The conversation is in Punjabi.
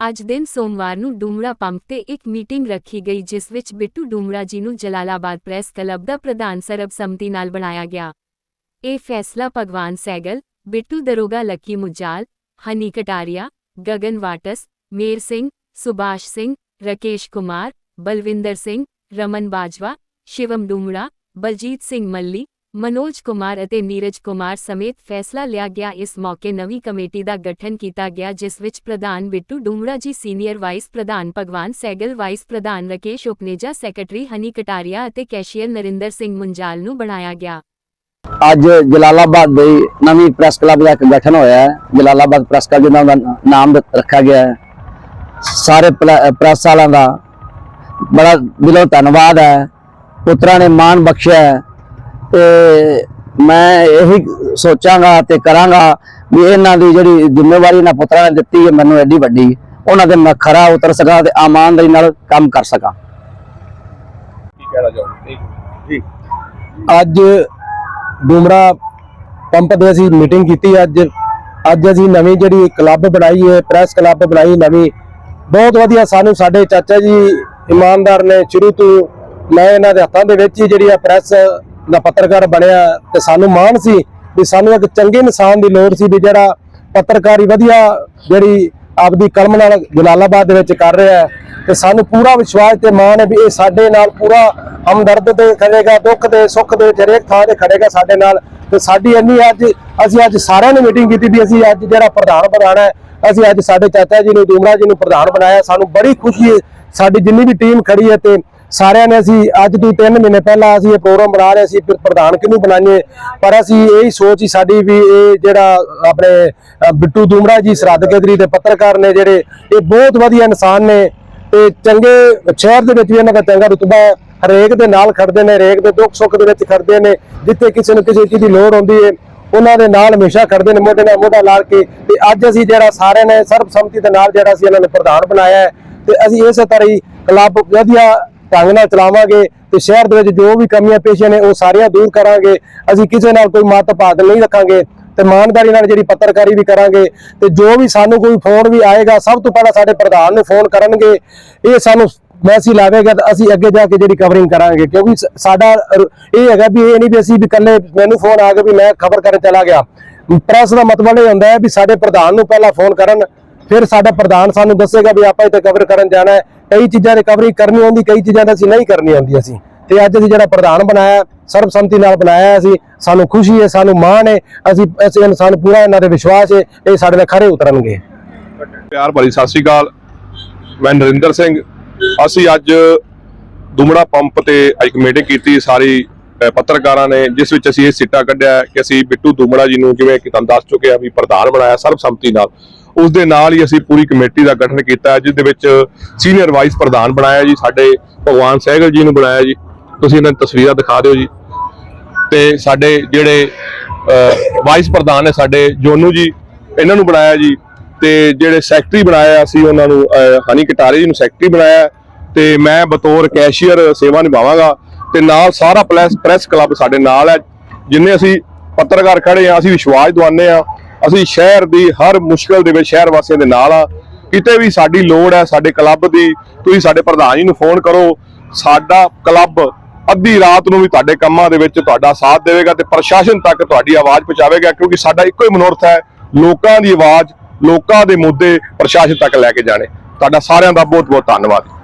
ਅੱਜ ਦਿਨ ਸੋਮਵਾਰ ਨੂੰ ਡੂਮਰਾ ਪੰਪ ਤੇ ਇੱਕ ਮੀਟਿੰਗ ਰੱਖੀ ਗਈ, ਜਿਸ ਵਿੱਚ ਬਿੱਟੂ ਡੂਮਰਾ ਜੀ ਨੂੰ ਜਲਾਲਾਬਾਦ ਪ੍ਰੈਸ ਕਲੱਬ ਦਾ ਪ੍ਰਧਾਨ ਸਰਬਸੰਮਤੀ ਨਾਲ ਬਣਾਇਆ ਗਿਆ। ਇਹ ਫੈਸਲਾ ਭਗਵਾਨ ਸੈਗਲ, ਬਿੱਟੂ ਦਰੋਗਾ, ਲੱਕੀ ਮੁਜਾਲ, ਹਨੀ ਕਟਾਰੀਆ, ਗਗਨ ਵਾਟਸ, ਮੇਰ ਸਿੰਘ, ਸੁਭਾਸ਼ ਸਿੰਘ, ਰਕੇਸ਼ ਕੁਮਾਰ, ਬਲਵਿੰਦਰ ਸਿੰਘ, ਰਮਨ ਬਾਜਵਾ, ਸ਼ਿਵਮ ਡੂਮਰਾ ਬਲਜੀਤ ਸਿੰਘ ਮੱਲੀ ਮਨੋਜ ਕੁਮਾਰ ਅਤੇ ਨੀਰਜ ਕੁਮਾਰ ਸਮੇਤ ਫੈਸਲਾ ਲਿਆ ਗਿਆ। ਇਸ ਮੌਕੇ ਨਵੀਂ ਕਮੇਟੀ ਦਾ ਗਠਨ ਕੀਤਾ ਗਿਆ, ਜਿਸ ਵਿੱਚ ਪ੍ਰਧਾਨ ਬਿੱਟੂ ਡੂਮਰਾ ਜੀ, ਸੀਨੀਅਰ ਵਾਈਸ ਪ੍ਰਧਾਨ ਭਗਵਾਨ ਸੈਗਲ, ਵਾਈਸ ਪ੍ਰਧਾਨ ਰਕੇਸ਼ ਉਪਨੇਜਾ, ਸੈਕਟਰੀ ਹਨੀ ਕਟਾਰੀਆ ਅਤੇ ਕੈਸ਼ੀਅਰ ਨਰਿੰਦਰ ਸਿੰਘ ਮੁੰਜਾਲ ਨੂੰ ਬਣਾਇਆ ਗਿਆ। ਅੱਜ ਜਲਾਲਾਬਾਦ ਦੇ ਨਵੀਂ ਪ੍ਰੈਸ ਕਲੱਬ ਦਾ ਇੱਕ ਗਠਨ ਹੋਇਆ ਹੈ। ਜਲਾਲਾਬਾਦ ਪ੍ਰੈਸ ਕਲੱਬ ਜਿਹਦਾ ਨਾਮ ਰੱਖਿਆ ਗਿਆ ਹੈ। ਸਾਰੇ ਪ੍ਰੈਸ ਵਾਲਿਆਂ ਦਾ ਬੜਾ ਦਿਲੋਂ ਧੰਨਵਾਦ ਹੈ। ਪੁੱਤਰਾਂ ਨੇ ਮਾਣ ਬਖਸ਼ਿਆ ਹੈ। ਤੇ ਮੈਂ ਇਹੀ ਸੋਚਾਂਗਾ ਤੇ ਕਰਾਂਗਾ ਵੀ ਇਹਨਾਂ ਦੀ ਜਿਹੜੀ ਜ਼ਿੰਮੇਵਾਰੀ ਇਹਨਾਂ ਪੁੱਤਰਾਂ ਨੇ ਦਿੱਤੀ ਹੈ ਮੈਨੂੰ ਐਡੀ ਵੱਡੀ ਉਹਨਾਂ ਦੇ ਮੈਂ ਖਰਾ ਉਤਰ ਸਕਾਂ ਤੇ ਇਮਾਨਦਾਰੀ ਨਾਲ ਕੰਮ ਕਰ ਸਕਾਂ। ਕੀ ਕਹਿਣਾ ਚਾਹੁੰਦੇ ਜੀ। ਅੱਜ ਡੂਮਰਾ ਪੰਪ ਦੇ ਅਸੀਂ ਮੀਟਿੰਗ ਕੀਤੀ ਅੱਜ ਅੱਜ ਅਸੀਂ ਨਵੀਂ ਜਿਹੜੀ ਕਲੱਬ ਬਣਾਈ ਹੈ ਪ੍ਰੈਸ ਕਲੱਬ ਬਣਾਈ ਨਵੀਂ ਬਹੁਤ ਵਧੀਆ ਸਾਨੂੰ ਸਾਡੇ ਚਾਚਾ ਜੀ ਇਮਾਨਦਾਰ ਨੇ ਸ਼ੁਰੂ ਤੋਂ ਮੈਂ ਇਹਨਾਂ ਦੇ ਹੱਥਾਂ ਦੇ ਵਿੱਚ ਹੀ ਜਿਹੜੀ ਆ ਪ੍ਰੈਸ ਦਾ ਪੱਤਰਕਾਰ ਬਣਿਆ ਤੇ ਸਾਨੂੰ ਮਾਣ ਸੀ ਵੀ ਸਾਨੂੰ ਇੱਕ ਚੰਗੇ ਇਨਸਾਨ ਦੀ ਲੋੜ ਸੀ ਵੀ ਜਿਹੜਾ ਪੱਤਰਕਾਰੀ ਵਧੀਆ ਜਿਹੜੀ ਆਪਦੀ ਕਲਮ ਨਾਲ ਜਲਾਲਾਬਾਦ ਦੇ ਵਿੱਚ ਕਰ ਰਿਹਾ ਹੈ ਤੇ ਸਾਨੂੰ ਪੂਰਾ ਵਿਸ਼ਵਾਸ ਤੇ ਮਾਣ ਹੈ ਵੀ ਇਹ ਸਾਡੇ ਨਾਲ ਪੂਰਾ ਹਮਦਰਦ ਤੇ ਖੜੇਗਾ ਦੁੱਖ ਦੇ, ਸੁੱਖ ਦੇ, ਹਰੇਕ ਥਾਂ ਤੇ ਖੜੇਗਾ ਸਾਡੇ ਨਾਲ ਤੇ ਸਾਡੀ ਇੰਨੀ ਅੱਜ, ਅਸੀਂ ਅੱਜ ਸਾਰਿਆਂ ਨੇ ਮੀਟਿੰਗ ਕੀਤੀ ਵੀ ਅਸੀਂ ਅੱਜ ਜਿਹੜਾ ਪ੍ਰਧਾਨ ਬਣਾਉਣਾ ਹੈ, ਅਸੀਂ ਅੱਜ ਸਾਡੇ ਚਾਚਾ ਜੀ ਨੂੰ ਡੂਮਰਾ ਜੀ ਨੂੰ ਪ੍ਰਧਾਨ ਬਣਾਇਆ, ਸਾਨੂੰ ਬੜੀ ਖੁਸ਼ੀ ਹੈ, ਸਾਡੀ ਜਿੰਨੀ ਵੀ ਟੀਮ ਖੜੀ ਹੈ ਤੇ ਸਾਰਿਆਂ ਨੇ ਅਸੀਂ ਅੱਜ ਤੋਂ 3 ਮਹੀਨੇ ਪਹਿਲਾਂ ਅਸੀਂ ਇਹ ਪ੍ਰੋਗਰਾਮ ਬਣਾ ਰਹੇ ਸੀ, ਫਿਰ ਪ੍ਰਧਾਨ ਕਿਹਨੂੰ ਬਣਾਈਏ? ਪਰ ਅਸੀਂ ਇਹੀ ਸੋਚ ਹੀ ਸਾਡੀ ਵੀ ਇਹ ਜਿਹੜਾ ਆਪਣੇ ਬਿੱਟੂ ਦੂਮਰਾ ਜੀ, ਸਰਹੱਦ ਕੇਦਰੀ ਦੇ ਪੱਤਰਕਾਰ ਨੇ ਜਿਹੜੇ, ਇਹ ਬਹੁਤ ਵਧੀਆ ਇਨਸਾਨ ਨੇ ਤੇ ਚੰਗੇ ਸ਼ਹਿਰ ਦੇ ਵਿੱਚ ਵੀ ਇਹਨਾਂ ਦਾ ਚੰਗਾ ਰੁਤਬਾ ਹੈ। ਹਰੇਕ ਦੇ ਨਾਲ ਖੜਦੇ ਨੇ, ਹਰੇਕ ਦੇ ਦੁੱਖ ਸੁੱਖ ਦੇ ਵਿੱਚ ਖੜਦੇ ਨੇ, ਜਿੱਥੇ ਕਿਸੇ ਨੂੰ ਕਿਸੇ ਚੀਜ਼ ਦੀ ਲੋੜ ਹੁੰਦੀ ਹੈ, ਉਹਨਾਂ ਦੇ ਨਾਲ ਹਮੇਸ਼ਾ ਖੜਦੇ ਨੇ, ਮੋਢੇ ਨਾਲ ਮੋਢਾ ਲਾ ਕੇ। ਤੇ ਅੱਜ ਅਸੀਂ ਜਿਹੜਾ ਸਾਰਿਆਂ ਨੇ ਸਰਬਸੰਮਤੀ ਦੇ ਨਾਲ ਜਿਹੜਾ ਅਸੀਂ ਇਹਨਾਂ ਨੂੰ ਪ੍ਰਧਾਨ ਬਣਾਇਆ ਹੈ, ਤੇ ਅਸੀਂ ਇਸੇ ਤਰ੍ਹਾਂ ਹੀ ਕਲੱਬ ਵਧੀਆ ਢੰਗ ਨਾਲ ਚਲਾਵਾਂਗੇ ਤੇ ਸ਼ਹਿਰ ਦੇ ਵਿੱਚ ਜੋ ਵੀ ਕਮੀਆਂ ਪੇਸ਼ੀਆਂ ਨੇ ਉਹ ਸਾਰੀਆਂ ਦੂਰ ਕਰਾਂਗੇ। ਅਸੀਂ ਕਿਸੇ ਨਾਲ ਕੋਈ ਮਤ ਭਾਗ ਨਹੀਂ ਰੱਖਾਂਗੇ ਤੇ ਇਮਾਨਦਾਰੀ ਨਾਲ ਜਿਹੜੀ ਪੱਤਰਕਾਰੀ ਵੀ ਕਰਾਂਗੇ ਤੇ ਜੋ ਵੀ ਸਾਨੂੰ ਕੋਈ ਫੋਨ ਵੀ ਆਏਗਾ, ਸਭ ਤੋਂ ਪਹਿਲਾਂ ਸਾਡੇ ਪ੍ਰਧਾਨ ਨੂੰ ਫੋਨ ਕਰਨਗੇ। ਇਹ ਸਾਨੂੰ ਮੈਸੇਜ ਲਾਵੇਗਾ ਤਾਂ ਅਸੀਂ ਅੱਗੇ ਜਾ ਕੇ ਜਿਹੜੀ ਕਵਰਿੰਗ ਕਰਾਂਗੇ। ਕਿਉਂਕਿ ਸਾਡਾ ਇਹ ਹੈਗਾ ਵੀ ਇਹ ਨਹੀਂ ਵੀ ਅਸੀਂ ਵੀ ਇਕੱਲੇ ਮੈਨੂੰ ਫੋਨ ਆ ਗਿਆ ਵੀ ਮੈਂ ਖਬਰ ਕਰਨ ਚਲਾ ਗਿਆ। ਪ੍ਰੈਸ ਦਾ ਮਤਲਬ ਇਹ ਹੁੰਦਾ ਹੈ ਵੀ ਸਾਡੇ ਪ੍ਰਧਾਨ ਨੂੰ ਪਹਿਲਾਂ ਫੋਨ ਕਰਨ। ਫਿਰ ਸਾਡਾ ਪ੍ਰਧਾਨ ਸਾਨੂੰ ਦੱਸੇਗਾ ਵੀ ਆਪਾਂ ਇੱਥੇ ਕਵਰ ਕਰਨ ਜਾਣਾ ਹੈ। ਕਈ ਚੀਜ਼ਾਂ ਦੀ ਕਵਰਿੰਗ ਕਰਨੀ ਹੁੰਦੀ ਕਈ ਚੀਜ਼ਾਂ ਦਾ ਅਸੀਂ ਨਹੀਂ ਕਰਨੀ ਹੁੰਦੀ ਅਸੀਂ। ਤੇ ਅੱਜ ਅਸੀਂ ਜਿਹੜਾ ਪ੍ਰਧਾਨ ਬਣਾਇਆ ਸਰਬਸੰਮਤੀ ਨਾਲ ਬਣਾਇਆ ਅਸੀਂ, ਸਾਨੂੰ ਖੁਸ਼ੀ ਹੈ, ਸਾਨੂੰ ਮਾਣ ਹੈ, ਅਸੀਂ ਅਸੀਂ ਇਨਸਾਨ ਪੂਰਾ ਇਹਨਾਂ ਦੇ ਵਿਸ਼ਵਾਸ ਹੈ, ਇਹ ਸਾਡੇ ਨਾਲ ਖਰੇ ਉਤਰਨਗੇ। ਪਿਆਰ ਭਰੀ ਸਤਿ ਸ੍ਰੀ ਅਕਾਲ। ਮੈਂ ਨਰਿੰਦਰ ਸਿੰਘ। ਅਸੀਂ ਅੱਜ ਦੁਮੜਾ ਪੰਪ ਤੇ ਇੱਕ ਮੀਟਿੰਗ ਕੀਤੀ, ਸਾਰੀ ਪੱਤਰਕਾਰਾਂ ਨੇ, ਜਿਸ ਵਿੱਚ ਅਸੀਂ ਇਹ ਸਿੱਟਾ ਕੱਢਿਆ ਕਿ ਅਸੀਂ ਬਿੱਟੂ ਦੁਮੜਾ ਜੀ ਨੂੰ ਜਿਵੇਂ ਕਿ ਤੁਹਾਨੂੰ ਦੱਸ ਚੁੱਕੇ ਆ ਵੀ ਪ੍ਰਧਾਨ ਬਣਾਇਆ, ਸਰਬਸੰਮਤੀ ਨਾਲ। ਉਸ ਦੇ ਨਾਲ ਹੀ ਅਸੀਂ ਪੂਰੀ ਕਮੇਟੀ ਦਾ ਗਠਨ ਕੀਤਾ ਜਿਸ ਦੇ ਵਿੱਚ ਸੀਨੀਅਰ ਵਾਈਸ ਪ੍ਰਧਾਨ ਬਣਾਇਆ ਜੀ, ਸਾਡੇ ਭਗਵਾਨ ਸਹਿਗਲ ਜੀ ਨੂੰ ਬਣਾਇਆ ਜੀ। ਤੁਸੀਂ ਇਹਨਾਂ ਦੀ ਤਸਵੀਰਾਂ ਦਿਖਾ ਦਿਓ ਜੀ। ਤੇ ਸਾਡੇ ਜਿਹੜੇ ਵਾਈਸ ਪ੍ਰਧਾਨ ਨੇ ਸਾਡੇ ਜੋਨੂ ਜੀ, ਇਹਨਾਂ ਨੂੰ ਬਣਾਇਆ ਜੀ। ਤੇ ਜਿਹੜੇ ਸੈਕਟਰੀ ਬਣਾਇਆ ਅਸੀਂ ਉਹਨਾਂ ਨੂੰ ਹਨੀ ਕਟਾਰੇ ਜੀ ਨੂੰ ਸੈਕਟਰੀ ਬਣਾਇਆ। ਤੇ ਮੈਂ ਬਤੌਰ ਕੈਸ਼ੀਅਰ ਸੇਵਾ ਨਿਭਾਵਾਂਗਾ। ਤੇ ਨਾਲ ਸਾਰਾ ਪ੍ਰੈਸ ਪ੍ਰੈਸ ਕਲੱਬ ਸਾਡੇ ਨਾਲ ਹੈ। ਜਿੰਨੇ ਅਸੀਂ ਪੱਤਰਕਾਰ ਖੜੇ ਆ ਅਸੀਂ ਵਿਸ਼ਵਾਸ ਦਵਾਉਂਦੇ ਆ ਅਸੀਂ ਸ਼ਹਿਰ ਦੀ ਹਰ ਮੁਸ਼ਕਲ ਦੇ ਵਿੱਚ ਸ਼ਹਿਰ ਵਾਸੀਆਂ ਦੇ ਨਾਲ ਆ। ਕਿਤੇ ਵੀ ਸਾਡੀ ਲੋੜ ਹੈ, ਸਾਡੇ ਕਲੱਬ ਦੀ, ਤੁਸੀਂ ਸਾਡੇ ਪ੍ਰਧਾਨ ਜੀ ਨੂੰ ਫੋਨ ਕਰੋ। ਸਾਡਾ ਕਲੱਬ ਅੱਧੀ ਰਾਤ ਨੂੰ ਵੀ ਤੁਹਾਡੇ ਕੰਮਾਂ ਦੇ ਵਿੱਚ ਤੁਹਾਡਾ ਸਾਥ ਦੇਵੇਗਾ ਤੇ ਪ੍ਰਸ਼ਾਸਨ ਤੱਕ ਤੁਹਾਡੀ ਆਵਾਜ਼ ਪਹੁੰਚਾਵੇਗਾ, ਕਿਉਂਕਿ ਸਾਡਾ ਇੱਕੋ ਹੀ ਮਨੋਰਥ ਹੈ, ਲੋਕਾਂ ਦੀ ਆਵਾਜ਼, ਲੋਕਾਂ ਦੇ ਮੁੱਦੇ ਪ੍ਰਸ਼ਾਸਨ ਤੱਕ ਲੈ ਕੇ ਜਾਣੇ। ਤੁਹਾਡਾ ਸਾਰਿਆਂ ਦਾ ਬਹੁਤ ਬਹੁਤ ਧੰਨਵਾਦ।